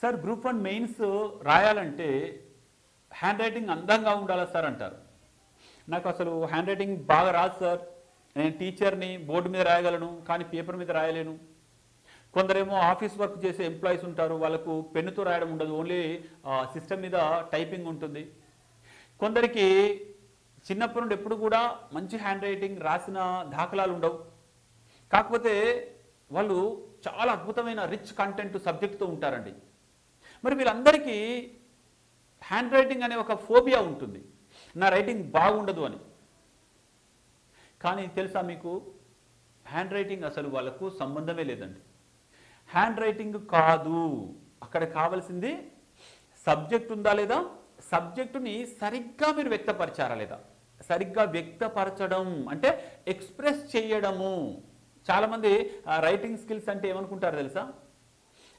Sir group one mains రాయాలంటే hand writing అందంగా ఉండాలా సార్ అంటారు. నాకు అసలు హ్యాండ్ రైటింగ్ బాగా రాదు సార్. నేను టీచర్ని బోర్డు మీద రాయగలను కానీ పేపర్ మీద రాయలేను. కొందరేమో ఆఫీస్ వర్క్ చేసే ఎంప్లాయీస్ ఉంటారు వాళ్ళకు పెన్నుతో రాయడం ఉండదు. ఓన్లీ సిస్టమ్ మీద టైపింగ్ ఉంటుంది. కొందరికి చిన్నప్పటి నుండి ఎప్పుడు కూడా మంచి హ్యాండ్ రైటింగ్ రాసిన దాఖలాలు ఉండవు. కాకపోతే వాళ్ళు చాలా అద్భుతమైన రిచ్ కంటెంట్ సబ్జెక్ట్తో ఉంటారండి. మరి వీళ్ళందరికీ హ్యాండ్ రైటింగ్ అనే ఒక ఫోబియా ఉంటుంది. నా రైటింగ్ బాగుండదు అని. కానీ తెలుసా మీకు? హ్యాండ్ రైటింగ్ అసలు వాళ్ళకు సంబంధమే లేదండి. హ్యాండ్ రైటింగ్ కాదు. అక్కడ కావాల్సింది సబ్జెక్ట్ ఉందా లేదా? సబ్జెక్టుని సరిగ్గా మీరు వ్యక్తపరిచారా లేదా? సరిగ్గా వ్యక్తపరచడం అంటే ఎక్స్ప్రెస్ చేయడము. చాలామంది రైటింగ్ స్కిల్స్ అంటే ఏమనుకుంటారు తెలుసా?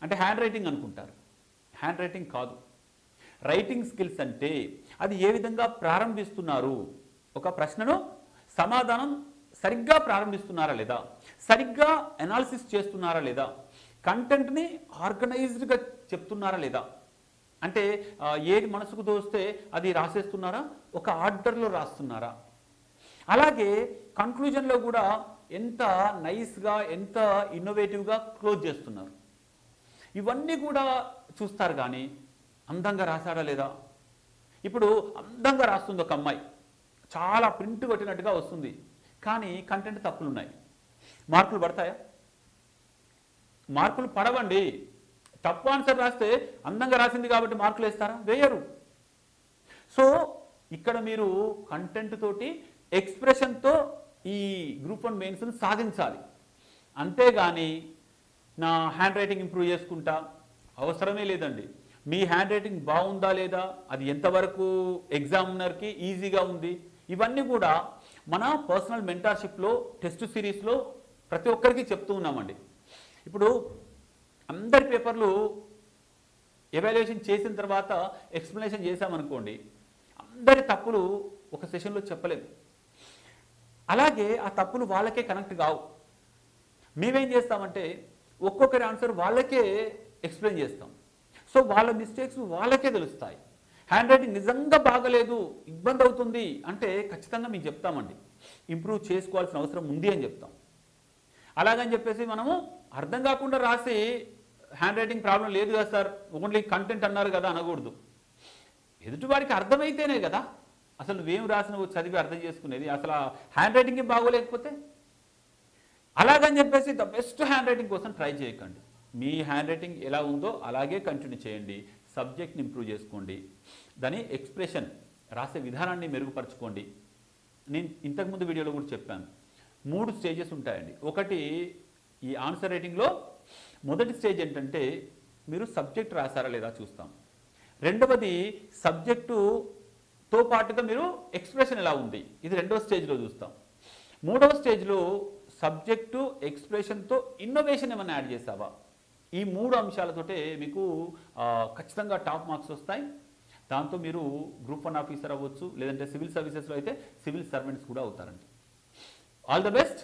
అంటే హ్యాండ్ రైటింగ్ అనుకుంటారు. హ్యాండ్ రైటింగ్ కాదు. రైటింగ్ స్కిల్స్ అంటే అది ఏ విధంగా ప్రారంభిస్తున్నారు? ఒక ప్రశ్నను సమాధానం సరిగ్గా ప్రారంభిస్తున్నారా లేదా? సరిగ్గా అనాలిసిస్ చేస్తున్నారా లేదా? కంటెంట్ని ఆర్గనైజ్డ్గా చెప్తున్నారా లేదా? అంటే ఏది మనసుకు దోస్తే అది రాసేస్తున్నారా? ఒక ఆర్డర్లో రాస్తున్నారా? అలాగే కంక్లూజన్లో కూడా ఎంత నైస్గా ఎంత ఇన్నోవేటివ్గా క్లోజ్ చేస్తున్నారు? ఇవన్నీ కూడా చూస్తారు కానీ అందంగా రాశాడా లేదా? ఇప్పుడు అందంగా రాస్తుంది ఒక అమ్మాయి. చాలా ప్రింట్ కొట్టినట్టుగా వస్తుంది. కానీ కంటెంట్ తప్పులు ఉన్నాయి మార్కులు పడతాయా? మార్కులు పడవండి. తప్పు ఆన్సర్ రాస్తే అందంగా రాసింది కాబట్టి మార్కులు వేస్తారా? వేయరు. సో ఇక్కడ మీరు కంటెంట్ తోటి ఎక్స్ప్రెషన్తో ఈ గ్రూప్ వన్ మెయిన్స్ని సాధించాలి. అంతేగాని నా హ్యాండ్ రైటింగ్ ఇంప్రూవ్ చేసుకుంటా? అవసరమే లేదండి. మీ హ్యాండ్ రైటింగ్ బాగుందా లేదా? అది ఎంతవరకు ఎగ్జామినర్కి ఈజీగా ఉంది? ఇవన్నీ కూడా మన పర్సనల్ మెంటర్షిప్లో టెస్ట్ సిరీస్లో ప్రతి ఒక్కరికి చెప్తూ ఉన్నామండి. ఇప్పుడు అందరి పేపర్లు ఎవాల్యుయేషన్ చేసిన తర్వాత ఎక్స్ప్లెనేషన్ చేశామనుకోండి అందరి తప్పులు ఒక సెషన్లో చెప్పలేదు అలాగే ఆ తప్పులు వాళ్ళకే కనెక్ట్ కావు. మేమేం చేస్తామంటే ఒక్కొక్కరి ఆన్సర్ వాళ్ళకే ఎక్స్ప్లెయిన్ చేస్తాం. సో వాళ్ళ మిస్టేక్స్ వాళ్ళకే తెలుస్తాయి. హ్యాండ్ రైటింగ్ నిజంగా బాగలేదు ఇబ్బంది అవుతుంది అంటే ఖచ్చితంగా మీకు చెప్తామండి. ఇంప్రూవ్ చేసుకోవాల్సిన అవసరం ఉంది అని చెప్తాం. అలాగని చెప్పేసి మనము అర్థం కాకుండా రాసి హ్యాండ్ రైటింగ్ ప్రాబ్లం లేదు కదా సార్ ఓన్లీ కంటెంట్ అన్నారు కదా అనకూడదు. ఎదుటివాడికి అర్థమైతేనే కదా అసలు నువ్వేం రాసినవు చదివి అర్థం చేసుకునేది. అసలు హ్యాండ్ రైటింగ్ బాగోలేకపోతే అలాగని చెప్పేసి ద బెస్ట్ హ్యాండ్ రైటింగ్ కోసం ట్రై చేయకండి. మీ హ్యాండ్ రైటింగ్ ఎలా ఉందో అలాగే కంటిన్యూ చేయండి. సబ్జెక్ట్ని ఇంప్రూవ్ చేసుకోండి. దాని ఎక్స్ప్రెషన్ రాసే విధానాన్ని మెరుగుపరచుకోండి. నేను ఇంతకుముందు వీడియోలో కూడా చెప్పాను. మూడు స్టేజెస్ ఉంటాయండి. ఒకటి ఈ ఆన్సర్ రైటింగ్లో మొదటి స్టేజ్ ఏంటంటే మీరు సబ్జెక్ట్ రాసారా లేదా చూస్తాం. రెండవది సబ్జెక్టుతో పాటుగా మీరు ఎక్స్ప్రెషన్ ఎలా ఉంది? ఇది రెండవ స్టేజ్లో చూస్తాం. మూడవ స్టేజ్లో సబ్జెక్టు ఎక్స్ప్రెషన్తో ఇన్నోవేషన్ ఏమైనా యాడ్ చేసావా? ఈ మూడు అంశాలతోటే మీకు ఖచ్చితంగా టాప్ మార్క్స్ వస్తాయి. దాంతో మీరు గ్రూప్ వన్ ఆఫీసర్ అవ్వచ్చు లేదంటే సివిల్ సర్వీసెస్లో అయితే సివిల్ సర్వెంట్స్ కూడా అవుతారండి. All the best!